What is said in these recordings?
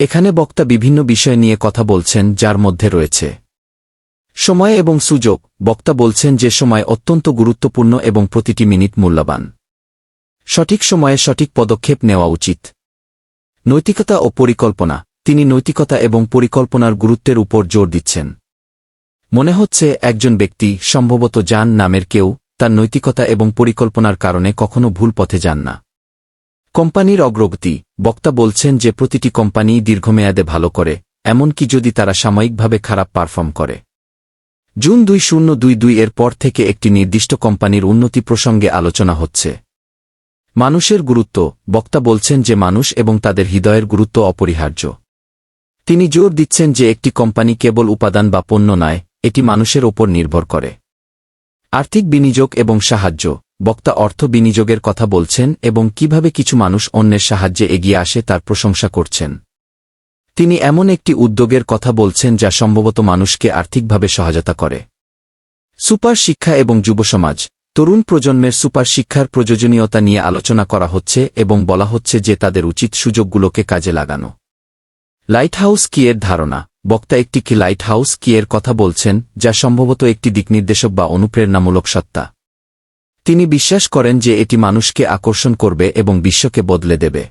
এখানে বক্তা বিভিন্ন বিষয় নিয়ে কথা বলছেন, যার মধ্যে রয়েছে সময় এবং সুযোগ। বক্তা বলছেন যে সময় অত্যন্ত গুরুত্বপূর্ণ এবং প্রতিটি মিনিট মূল্যবান। সঠিক সময়ে সঠিক পদক্ষেপ নেওয়া উচিত। নৈতিকতা ও পরিকল্পনা। তিনি নৈতিকতা এবং পরিকল্পনার গুরুত্বের উপর জোর দিচ্ছেন। মনে হচ্ছে, একজন ব্যক্তি সম্ভবত যান নামের কেউ, তার নৈতিকতা এবং পরিকল্পনার কারণে কখনো ভুল পথে যান না। কোম্পানির অগ্রগতি, বক্তা বলছেন যে প্রতিটি কোম্পানি দীর্ঘমেয়াদে ভালো করে, এমনকি যদি তারা সাময়িকভাবে খারাপ পারফর্ম করে। জুন দুই শূন্য দুই দুই এর পর থেকে একটি নির্দিষ্ট কোম্পানির উন্নতি প্রসঙ্গে আলোচনা হচ্ছে। মানুষের গুরুত্ব, বক্তা বলছেন যে মানুষ এবং তাদের হৃদয়ের গুরুত্ব অপরিহার্য। তিনি জোর দিচ্ছেন যে একটি কোম্পানি কেবল উপাদান বা পণ্য নয়, এটি মানুষের ওপর নির্ভর করে। আর্থিক বিনিয়োগ এবং সাহায্য। বক্তা অর্থ বিনিয়োগের কথা বলছেন এবং কীভাবে কিছু মানুষ অন্যের সাহায্যে এগিয়ে আসে তার প্রশংসা করছেন। তিনি এমন একটি উদ্যোগের কথা বলছেন যা সম্ভবত মানুষকে আর্থিকভাবে সহায়তা করে। সুপার শিক্ষা এবং যুব সমাজ। তরুণ প্রজন্মের সুপার শিক্ষার প্রয়োজনীয়তা নিয়ে আলোচনা করা হচ্ছে এবং বলা হচ্ছে যে তাদের উচিত সুযোগগুলোকে কাজে লাগানো। লাইটহাউস কিয়ের ধারণা। বক্তা একটি কি লাইটহাউস কিয়ের কথা বলছেন, যা সম্ভবত একটি দিকনির্দেশক বা অনুপ্রেরণামূলক সত্তা। তিনি বিশ্বাস করেন যে এটি মানুষকে আকর্ষণ করবে এবং বিশ্বকে বদলে দেবে।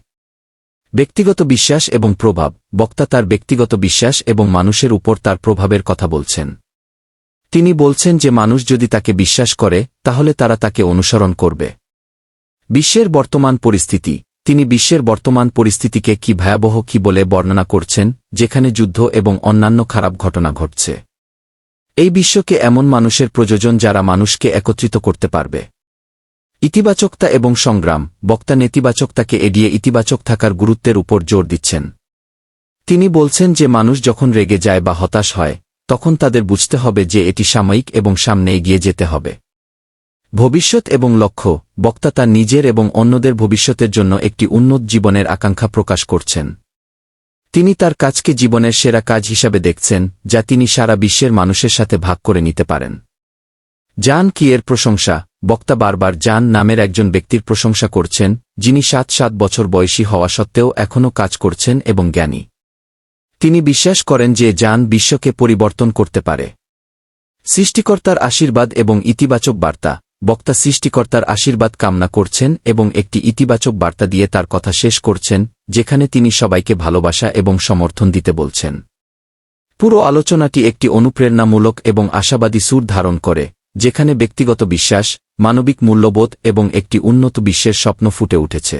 ব্যক্তিগত বিশ্বাস এবং প্রভাব, বক্তা তার ব্যক্তিগত বিশ্বাস এবং মানুষের উপর তার প্রভাবের কথা বলছেন। তিনি বলছেন যে মানুষ যদি তাকে বিশ্বাস করে, তাহলে তারা তাকে অনুসরণ করবে। বিশ্বের বর্তমান পরিস্থিতি, তিনি বিশ্বের বর্তমান পরিস্থিতিকে কি ভয়াবহ কি বলে বর্ণনা করছেন, যেখানে যুদ্ধ এবং অন্যান্য খারাপ ঘটনা ঘটছে। এই বিশ্বকে এমন মানুষের প্রয়োজন যারা মানুষকে একত্রিত করতে পারবে। ইতিবাচকতা এবং সংগ্রাম, বক্তা নেতিবাচকতাকে এড়িয়ে ইতিবাচক থাকার গুরুত্বের উপর জোর দিচ্ছেন। তিনি বলছেন যে মানুষ যখন রেগে যায় বা হতাশ হয়, তখন তাদের বুঝতে হবে যে এটি সাময়িক এবং সামনে এগিয়ে যেতে হবে। ভবিষ্যৎ এবং লক্ষ্য, বক্তা তার নিজের এবং অন্যদের ভবিষ্যতের জন্য একটি উন্নত জীবনের আকাঙ্ক্ষা প্রকাশ করছেন। তিনি তার কাজকে জীবনের সেরা কাজ হিসাবে দেখছেন, যা তিনি সারা বিশ্বের মানুষের সাথে ভাগ করে নিতে পারেন। জান কি এর প্রশংসা বক্তা বারবার জান নামের একজন ব্যক্তির প্রশংসা করছেন, যিনি সাত সাত বছর বয়সী হওয়া সত্ত্বেও এখনও কাজ করছেন এবং জ্ঞানী। তিনি বিশ্বাস করেন যে জান বিশ্বকে পরিবর্তন করতে পারে। সৃষ্টিকর্তার আশীর্বাদ এবং ইতিবাচক বার্তা। বক্তা সৃষ্টিকর্তার আশীর্বাদ কামনা করছেন এবং একটি ইতিবাচক বার্তা দিয়ে তার কথা শেষ করছেন, যেখানে তিনি সবাইকে ভালোবাসা এবং সমর্থন দিতে বলছেন। পুরো আলোচনাটি একটি অনুপ্রেরণামূলক এবং আশাবাদী সুর ধারণ করে, যেখানে ব্যক্তিগত বিশ্বাস মানবিক মূল্যবোধ এবং একটি উন্নত বিশ্বের স্বপ্ন ফুটে উঠেছে।